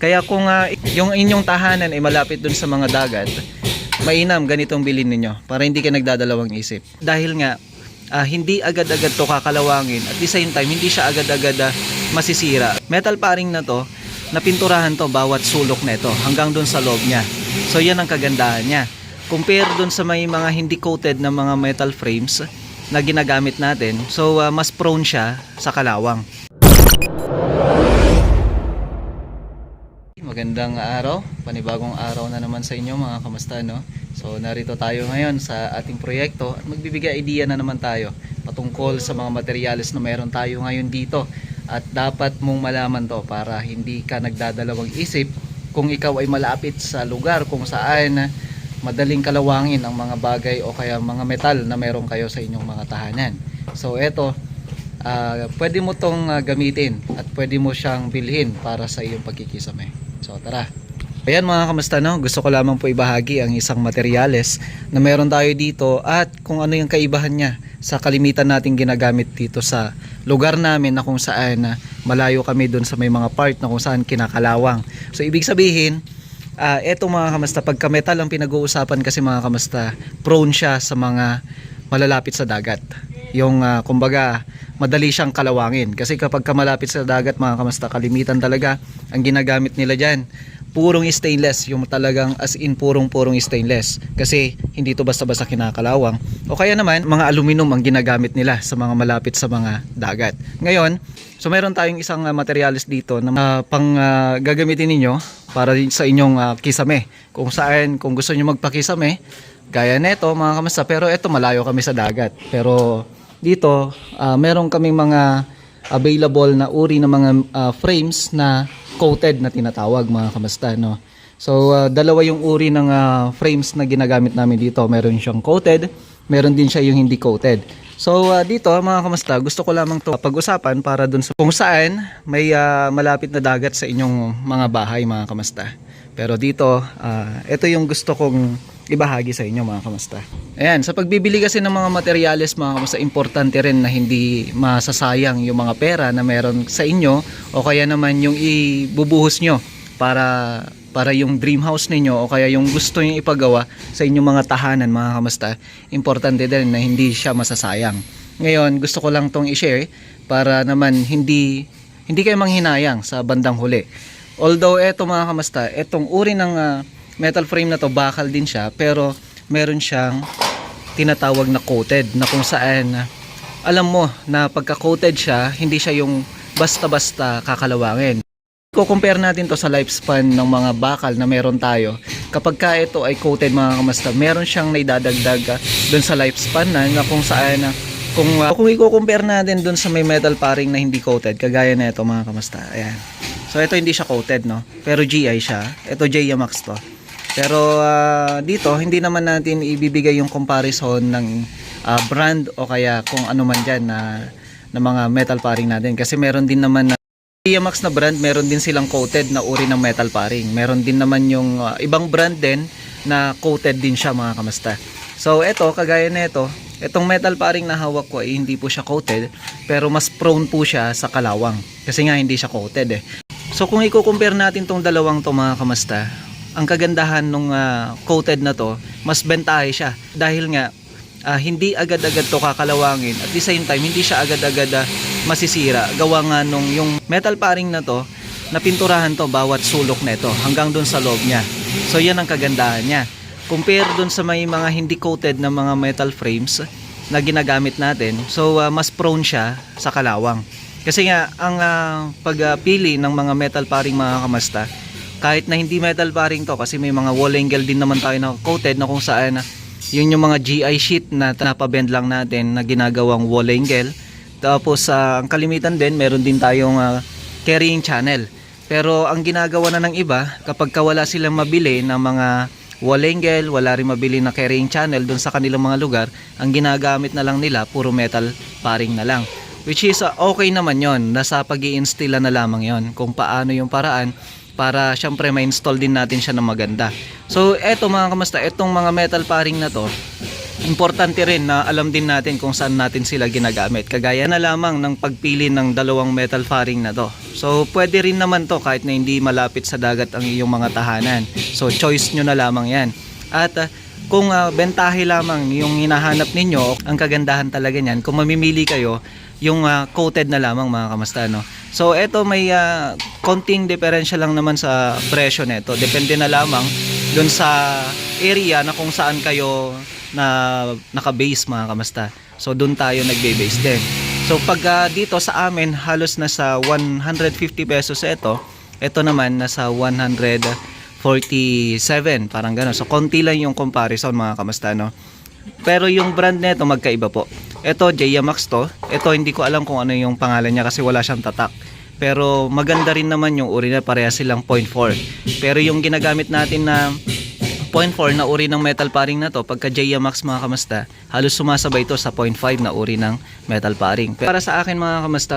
Kaya kung ah, yung inyong tahanan ay malapit dun sa mga dagat, mainam ganitong bilhin ninyo para hindi ka nagdadalawang isip. Dahil nga, ah, hindi agad-agad to kakalawangin at the same time, hindi siya agad-agad ah, masisira. Metal paring na to, napinturahan to bawat sulok nito hanggang dun sa loob niya. So yan ang kagandahan niya. Compare dun sa may mga hindi coated na mga metal frames na ginagamit natin, so ah, mas prone siya sa kalawang. Magandang araw, panibagong araw na naman sa inyo mga kamusta no. So narito tayo ngayon sa ating proyekto at magbibigay idea na naman tayo patungkol sa mga materyales na meron tayo ngayon dito. At dapat mong malaman to para hindi ka nagdadalawang isip kung ikaw ay malapit sa lugar kung saan madaling kalawangin ang mga bagay o kaya mga metal na meron kayo sa inyong mga tahanan. So eto, ah, pwede mo tong ah, gamitin at pwede mo siyang bilhin para sa iyong pagkikisame. So tara. Ayan mga kamusta no, gusto ko lamang po ibahagi ang isang materyales na meron tayo dito at kung ano yung kaibahan niya sa kalimitan nating ginagamit dito sa lugar namin na kung saan na malayo kami doon sa may mga part na kung saan kinakalawang. So ibig sabihin, ah eto mga kamusta, pagka metal ang pinag-uusapan kasi mga kamusta, prone siya sa mga malalapit sa dagat. Yung ah, kumbaga madali siyang kalawangin kasi kapag ka malapit sa dagat mga kamusta, kalimitan talaga ang ginagamit nila diyan purong stainless, yung talagang as in purong-purong stainless. Kasi hindi to basta-basta kinakalawang. O kaya naman, mga aluminum ang ginagamit nila sa mga malapit sa mga dagat. Ngayon, so meron tayong isang uh, materials dito na uh, pang uh, gagamitin ninyo para sa inyong uh, kisame. Kung saan, kung gusto niyo magpakisame, gaya neto mga kamasa, pero eto malayo kami sa dagat. Pero dito, uh, meron kaming mga available na uri ng mga uh, frames na coated na tinatawag mga kamasta no. So uh, dalawa yung uri ng uh, frames na ginagamit namin dito. Meron siyang coated, meron din siya yung hindi coated. So uh, dito mga kamasta, gusto ko lamang to pag-usapan para dun sa kung saan may uh, malapit na dagat sa inyong mga bahay mga kamasta. Pero dito, uh, ito yung gusto kong ibahagi sa inyo mga kamusta. Ayan, sa pagbibili kasi ng mga materyales mga kamusta, importante rin na hindi masasayang yung mga pera na meron sa inyo o kaya naman yung ibubuhos nyo para para yung dream house ninyo o kaya yung gusto nyo ipagawa sa inyong mga tahanan mga kamusta, importante din na hindi siya masasayang. Ngayon, gusto ko lang tong i-share para naman hindi hindi kayo manghinayang sa bandang huli. Although eto mga kamusta, etong uri ng uh, metal frame na to bakal din siya pero meron siyang tinatawag na coated na kung saan alam mo na pagka coated siya hindi siya yung basta-basta kakalawangin. Ko compare natin to sa lifespan ng mga bakal na meron tayo. Kapag ka ito ay coated mga kamasta meron siyang naidadagdag doon sa lifespan na, na kung saan na kung uh, kung i-compare natin doon sa may metal paring na hindi coated kagaya na ito mga kamasta ayan. So ito hindi siya coated no? Pero GI siya. Ito JMax to pero uh, dito, hindi naman natin ibibigay yung comparison ng uh, brand o kaya kung ano man dyan na, na mga metal paring natin. Kasi meron din naman na DMAX na brand, meron din silang coated na uri ng metal paring. Meron din naman yung uh, ibang brand din na coated din siya mga kamasta. So ito, kagaya nito, itong metal paring na hawak ko ay hindi po siya coated pero mas prone po siya sa kalawang kasi nga hindi siya coated eh. So kung i-compare natin tong dalawang to mga kamasta, ang kagandahan nung uh, coated na to, mas bentahe siya dahil nga uh, hindi agad-agad to kakalawangin at the same time hindi siya agad-agad uh, masisira. Gawa nga nung yung metal paring na to, napinturahan to bawat sulok nito hanggang dun sa loob niya. So yan ang kagandahan niya. Compare dun sa may mga hindi coated na mga metal frames na ginagamit natin, so uh, mas prone siya sa kalawang. Kasi nga ang uh, pagpili ng mga metal paring mga kamasta, kahit na hindi metal paring to kasi may mga wall angle din naman tayo na coated na kung saan yun yung mga GI sheet na napabend lang natin na ginagawang wall angle. Tapos uh, ang kalimitan din meron din tayong uh, carrying channel. Pero ang ginagawa na ng iba kapag ka wala silang mabili ng mga wall angle wala rin mabili na carrying channel doon sa kanilang mga lugar ang ginagamit na lang nila puro metal paring na lang. Which is uh, okay naman yon nasa pag install na lamang yon kung paano yung paraan para syempre ma-install din natin siya ng maganda. So eto mga kamusta, etong mga metal paring na to, importante rin na alam din natin kung saan natin sila ginagamit. Kagaya na lamang ng pagpili ng dalawang metal faring na to. So pwede rin naman to kahit na hindi malapit sa dagat ang iyong mga tahanan. So choice nyo na lamang yan. At ah, kung ah, bentahe lamang yung hinahanap ninyo, ang kagandahan talaga niyan, kung mamimili kayo, yung ah, coated na lamang mga kamasta no. So eto may ah, konting diferensya lang naman sa presyo nito. Depende na lamang doon sa area na kung saan kayo na naka-base mga kamasta. So doon tayo nagbe-base din. So pag ah, dito sa amin halos nasa 150 pesos ito. Ito naman nasa 147 parang gano'n. So konti lang yung comparison mga kamasta no. Pero yung brand nito magkaiba po. Ito Jayamax to. Ito hindi ko alam kung ano yung pangalan niya kasi wala siyang tatak. Pero maganda rin naman yung uri na pareha silang 0.4. Pero yung ginagamit natin na 0.4 na uri ng metal paring na to, pagka Jayamax mga kamasta, halos sumasabay ito sa 0.5 na uri ng metal paring. Para sa akin mga kamasta,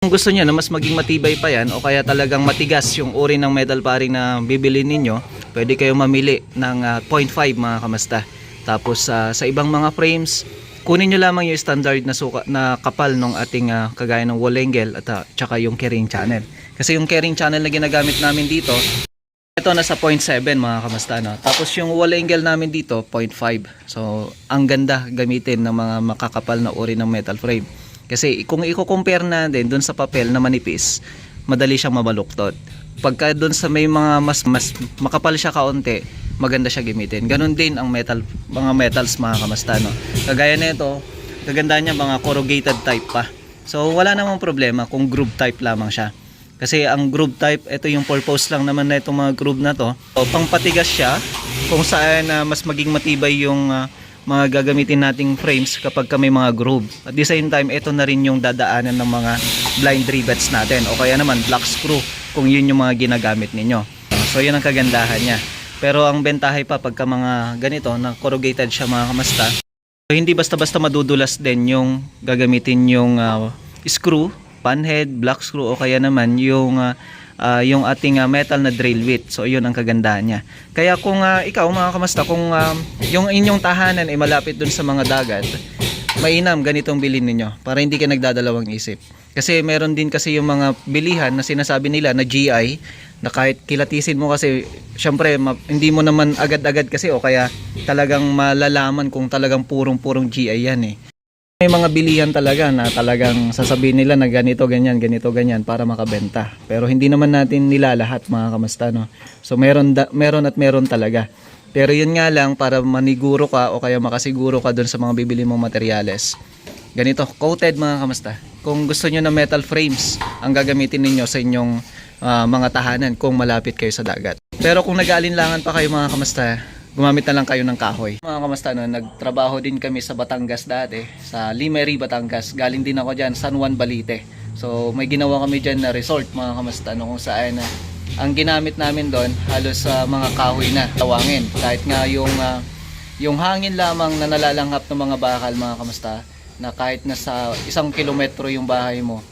kung gusto niyo na mas maging matibay pa yan o kaya talagang matigas yung uri ng metal paring na bibili ninyo, pwede kayo mamili ng ah, 0.5 mga kamasta. Tapos ah, sa ibang mga frames, kunin nyo lamang yung standard na suka na kapal ng ating ah, kagaya ng angle at ah, tsaka yung carrying channel. Kasi yung carrying channel na ginagamit namin dito, ito nasa 0.7 mga kamasta no. Tapos yung angle namin dito 0.5. So ang ganda gamitin ng mga makakapal na uri ng metal frame. Kasi kung i-compare natin doon sa papel na manipis, madali siyang mabaluktot. Pagka doon sa may mga mas mas makapal siya kaunti, maganda siya gamitin. Ganon din ang metal mga metals mga kamasta no. Kagaya nito, kaganda niya mga corrugated type pa. So wala namang problema kung groove type lamang siya. Kasi ang groove type, ito yung purpose lang naman na itong mga groove na to. So, pangpatigas siya kung saan ah, mas maging matibay yung ah, mga gagamitin nating frames kapag ka may mga groove. At the same time, ito na rin yung dadaanan ng mga blind rivets natin o kaya naman black screw kung yun yung mga ginagamit ninyo. So yun ang kagandahan niya. Pero ang bentahe pa pagka mga ganito na corrugated siya mga kamasta, So, hindi basta-basta madudulas din yung gagamitin yung ah, screw, panhead, black screw o kaya naman yung ah, ah, yung ating ah, metal na drill bit. So yun ang kagandahan niya. Kaya kung ah, ikaw mga kamasta, kung ah, yung inyong tahanan ay malapit dun sa mga dagat, mainam ganitong bilhin ninyo para hindi ka nagdadalawang isip. Kasi meron din kasi yung mga bilihan na sinasabi nila na GI na kahit kilatisin mo kasi syempre hindi mo naman agad-agad kasi o kaya talagang malalaman kung talagang purong-purong GI yan eh. May mga bilihan talaga na talagang sasabihin nila na ganito, ganyan, ganito, ganyan para makabenta. Pero hindi naman natin nilalahat mga kamasta no. So meron da- meron at meron talaga. Pero yun nga lang para maniguro ka o kaya makasiguro ka doon sa mga bibili mong materyales. Ganito, coated mga kamasta. Kung gusto nyo na metal frames ang gagamitin ninyo sa inyong ah, mga tahanan kung malapit kayo sa dagat. Pero kung nag-aalinlangan pa kayo mga kamasta, gumamit na lang kayo ng kahoy. Mga kamasta, no, nagtrabaho din kami sa Batangas dati, sa Limery, Batangas. Galing din ako dyan, San Juan, Balite. So may ginawa kami dyan na resort mga kamasta, no, kung saan ah, ang ginamit namin doon halos sa mga kahoy na tawangin. Kahit nga yung, ah, yung hangin lamang na nalalanghap ng mga bakal mga kamasta, na kahit nasa isang kilometro yung bahay mo,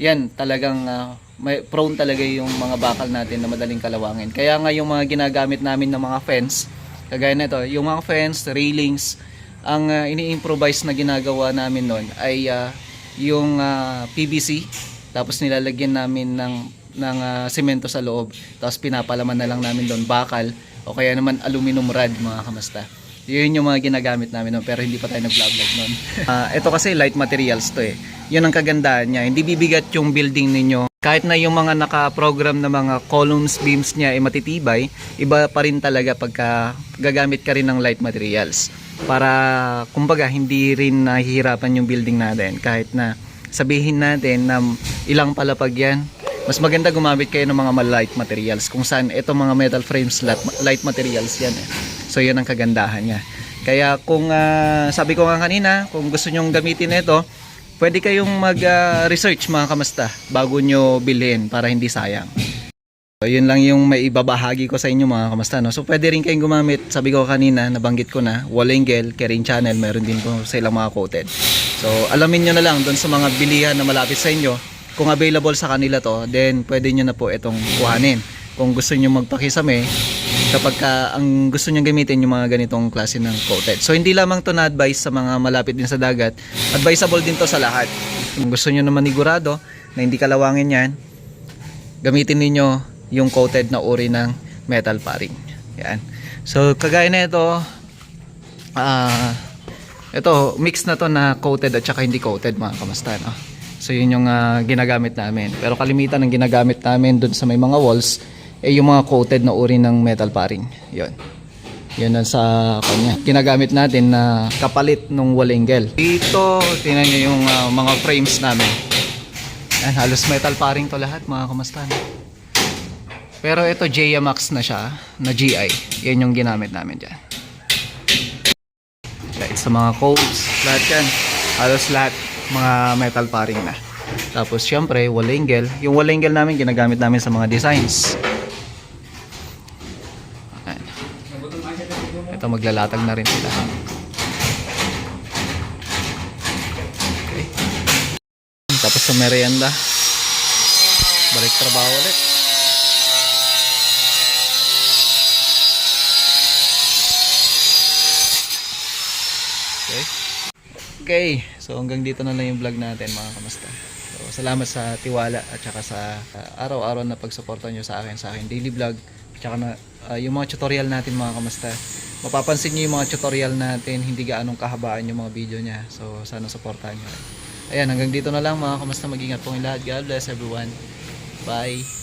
yan talagang ah, may prone talaga yung mga bakal natin na madaling kalawangin. Kaya nga yung mga ginagamit namin ng mga fence, kagaya nito, yung mga fence, railings, ang ah, ini-improvise na ginagawa namin noon ay ah, yung ah, PVC, tapos nilalagyan namin ng ng ah, semento sa loob, tapos pinapalaman na lang namin doon bakal o kaya naman aluminum rod mga kamasta. Yun yung mga ginagamit namin noon pero hindi pa tayo nag-vlog noon. Ah, ito kasi light materials to eh. Yun ang kagandahan niya. Hindi bibigat yung building ninyo. Kahit na yung mga naka-program na mga columns, beams niya ay matitibay, iba pa rin talaga pagka gagamit ka rin ng light materials. Para kumbaga hindi rin nahihirapan yung building natin kahit na sabihin natin na ilang palapag yan. Mas maganda gumamit kayo ng mga light materials kung saan itong mga metal frames light, light materials yan eh. So yun ang kagandahan niya. Kaya kung ah, sabi ko nga kanina, kung gusto nyong gamitin ito, pwede kayong mag-research mga kamasta bago nyo bilhin para hindi sayang. So, yun lang yung may ibabahagi ko sa inyo mga kamasta. No? So pwede rin kayong gumamit, sabi ko kanina, nabanggit ko na, wall angle, carrying channel, meron din po sa ilang mga coated. So alamin nyo na lang doon sa mga bilihan na malapit sa inyo, kung available sa kanila to, then pwede nyo na po itong kuhanin. Kung gusto nyo magpakisame, kapag ka, ang gusto niyang gamitin yung mga ganitong klase ng coated. So hindi lamang to na-advise sa mga malapit din sa dagat, advisable din to sa lahat. Kung gusto niyo naman manigurado na hindi kalawangin yan, gamitin ninyo yung coated na uri ng metal paring. Yan. So kagaya na ito, ah ito, mix na to na coated at saka hindi coated mga kamasta, no? So yun yung ah, ginagamit namin. Pero kalimitan ng ginagamit namin dun sa may mga walls, eh yung mga coated na uri ng metal paring. Yun. Yun ang sa kanya. Ginagamit natin na kapalit ng wall angle. Dito, tingnan nyo yung ah, mga frames namin. Yan, halos metal paring to lahat mga kamasta, no? Pero ito JMax na siya, na GI. Yan yung ginamit namin dyan. Kahit sa mga codes, lahat yan. Halos lahat mga metal paring na. Tapos syempre, wall angle. Yung wall angle namin ginagamit namin sa mga designs. Ayan. Ito maglalatag na rin sila. Okay. Tapos sa merienda. Balik trabaho ulit. Okay. Okay, so hanggang dito na lang yung vlog natin mga kamusta. So, salamat sa tiwala at saka sa uh, araw-araw na pagsuporta nyo sa akin sa akin daily vlog. At saka na, uh, yung mga tutorial natin mga kamusta. Mapapansin nyo yung mga tutorial natin, hindi gaanong kahabaan yung mga video niya. So sana suportahan nyo. Ayan, hanggang dito na lang mga kamusta. Mag-ingat pong lahat. God bless everyone. Bye.